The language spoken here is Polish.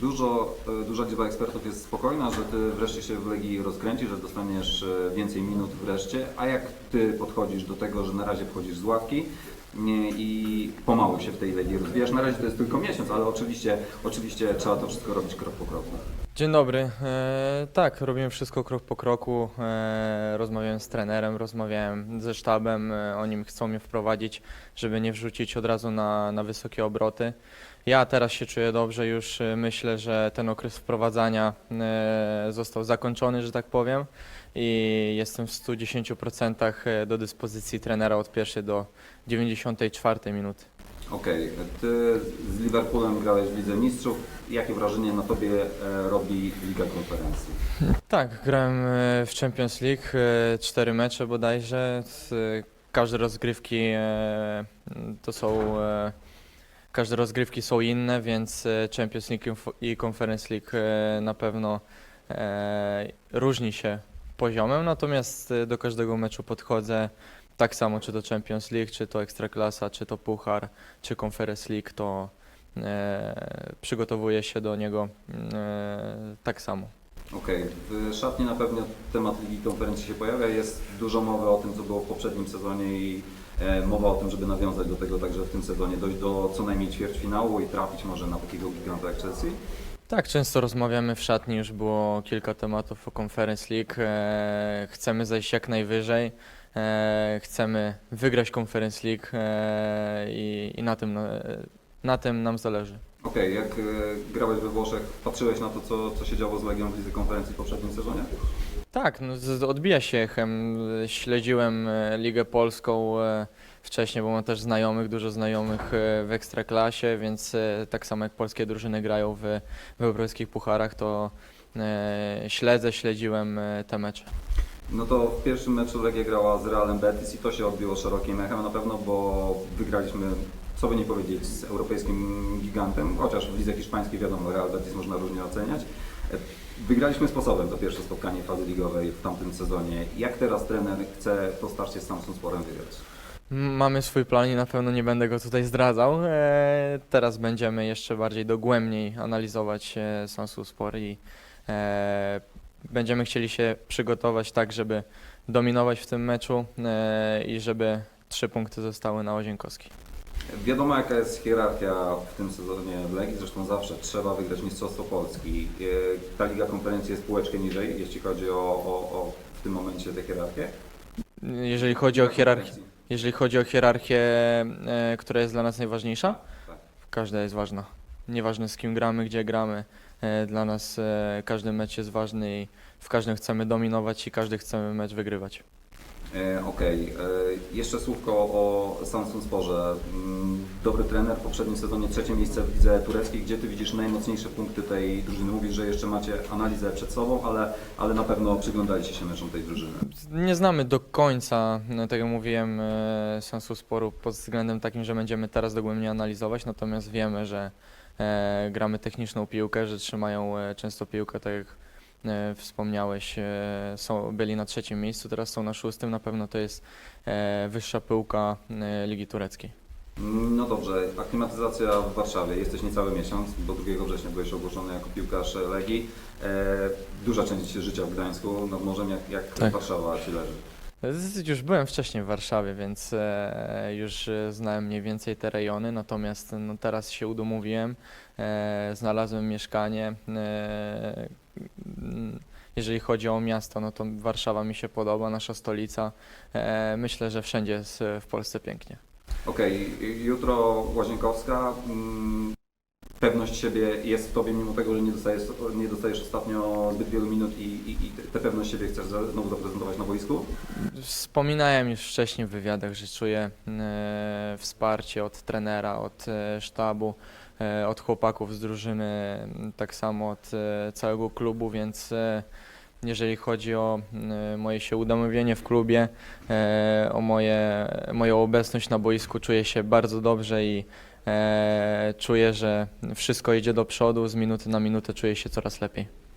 Dużo, e, duża liczba ekspertów jest spokojna, że ty wreszcie się w Legii rozkręcisz, że dostaniesz e, więcej minut wreszcie. A jak ty podchodzisz do tego, że na razie wchodzisz z ławki i pomału się w tej Legii rozwijasz? Na razie to jest tylko miesiąc, ale oczywiście, oczywiście trzeba to wszystko robić krok po kroku. Dzień dobry. E, tak, robimy wszystko krok po kroku. E, rozmawiałem z trenerem, rozmawiałem ze sztabem. E, oni chcą mnie wprowadzić, żeby nie wrzucić od razu na, na wysokie obroty. Ja teraz się czuję dobrze, już e, myślę, że ten okres wprowadzania e, został zakończony, że tak powiem. I jestem w 110% do dyspozycji trenera od pierwszej do 94 minuty. Okej, ty z Liverpoolem grałeś w Lidze Mistrzów. Jakie wrażenie na tobie e, robi Liga Konferencji? Tak, grałem e, w Champions League, e, cztery mecze bodajże. E, Każde rozgrywki e, to są. e, Każde rozgrywki są inne, więc e, Champions League i Conference League e, na pewno e, różni się poziomem, natomiast e, do każdego meczu podchodzę tak samo, czy to Champions League, czy to Ekstraklasa, czy to Puchar, czy Conference League, to e, przygotowuję się do niego e, tak samo. Okej, w szatni na pewno temat Ligi Konferencji się pojawia. Jest dużo mowy o tym, co było w poprzednim sezonie i e, mowa o tym, żeby nawiązać do tego także w tym sezonie, dojść do co najmniej ćwierćfinału i trafić może na takiego giganta jak Chelsea. Tak, często rozmawiamy w szatni, już było kilka tematów o Conference League. E, chcemy zejść jak najwyżej, e, chcemy wygrać Conference League e, i, i na, tym, na, na tym nam zależy. Okej, jak e, grałeś we Włoszech, patrzyłeś na to, co, co się działo z Legią w Lidze Konferencji w poprzednim sezonie? Tak, no, z- odbija się echem. Śledziłem e, Ligę Polską e, wcześniej, bo mam też znajomych, dużo znajomych e, w Ekstraklasie, więc e, tak samo jak polskie drużyny grają w, w europejskich pucharach, to e, śledzę, śledziłem e, te mecze. No to w pierwszym meczu Legia grała z Realem Betis i to się odbiło szerokim echem na pewno, bo wygraliśmy, co by nie powiedzieć, z europejskim gigantem, chociaż w lidze hiszpańskiej wiadomo, Real Betis można różnie oceniać. Wygraliśmy sposobem to pierwsze spotkanie fazy ligowej w tamtym sezonie. Jak teraz trener chce to starcie z Samsung Sporem wygrać? Mamy swój plan i na pewno nie będę go tutaj zdradzał. E, teraz będziemy jeszcze bardziej dogłębniej analizować e, Sansu Spor i e, będziemy chcieli się przygotować tak, żeby dominować w tym meczu e, i żeby trzy punkty zostały na Łazienkowski. Wiadomo jaka jest hierarchia w tym sezonie w Legii, zresztą zawsze trzeba wygrać Mistrzostwo Polski. E, Ta Liga Konferencji jest półeczkę niżej, jeśli chodzi o, o, o w tym momencie tę hierarchię. Jeżeli chodzi o hierarchię, jeżeli chodzi o hierarchię, e, która jest dla nas najważniejsza, Tak. każda jest ważna. Nieważne z kim gramy, gdzie gramy. E, Dla nas e, każdy mecz jest ważny i w każdym chcemy dominować i każdy chcemy mecz wygrywać. E, Okej, e, jeszcze słówko o Samsung Sporze. Mm, Dobry trener, w poprzednim sezonie trzecie miejsce w lidze tureckiej. Gdzie Ty widzisz najmocniejsze punkty tej drużyny? Mówisz, że jeszcze macie analizę przed sobą, ale, ale na pewno przyglądaliście się meczom tej drużyny. Nie znamy do końca, no, tak jak mówiłem, e, sensu sporu pod względem takim, że będziemy teraz dogłębnie analizować, natomiast wiemy, że gramy techniczną piłkę, że trzymają często piłkę, tak jak e, wspomniałeś, e, są, byli na trzecim miejscu, teraz są na szóstym, na pewno to jest e, wyższa pyłka e, Ligi Tureckiej. Mm, No dobrze, aklimatyzacja w Warszawie. Jesteś niecały miesiąc, bo 2 września byłeś ogłoszony jako piłkarz Legii. E, Duża część życia w Gdańsku, nad morzem. Jak, jak Tak. Warszawa Ci leży? Już byłem wcześniej w Warszawie, więc e, już e, znałem mniej więcej te rejony, natomiast no, teraz się udomowiłem, e, znalazłem mieszkanie. E, jeżeli chodzi o miasto, no to Warszawa mi się podoba, nasza stolica. E, myślę, że wszędzie jest e, w Polsce pięknie. Okej, jutro Łazienkowska. Mm, Pewność siebie jest w Tobie, mimo tego, że nie dostajesz, nie dostajesz ostatnio zbyt wielu minut i, i, i tę pewność siebie chcesz za- znowu zaprezentować na boisku? Wspominałem już wcześniej w wywiadach, że czuję e, wsparcie od trenera, od e, sztabu, od chłopaków z drużyny, tak samo od e, całego klubu, więc e, jeżeli chodzi o e, moje się udomowienie w klubie, e, o moje, moją obecność na boisku, czuję się bardzo dobrze i e, czuję, że wszystko idzie do przodu, z minuty na minutę czuję się coraz lepiej.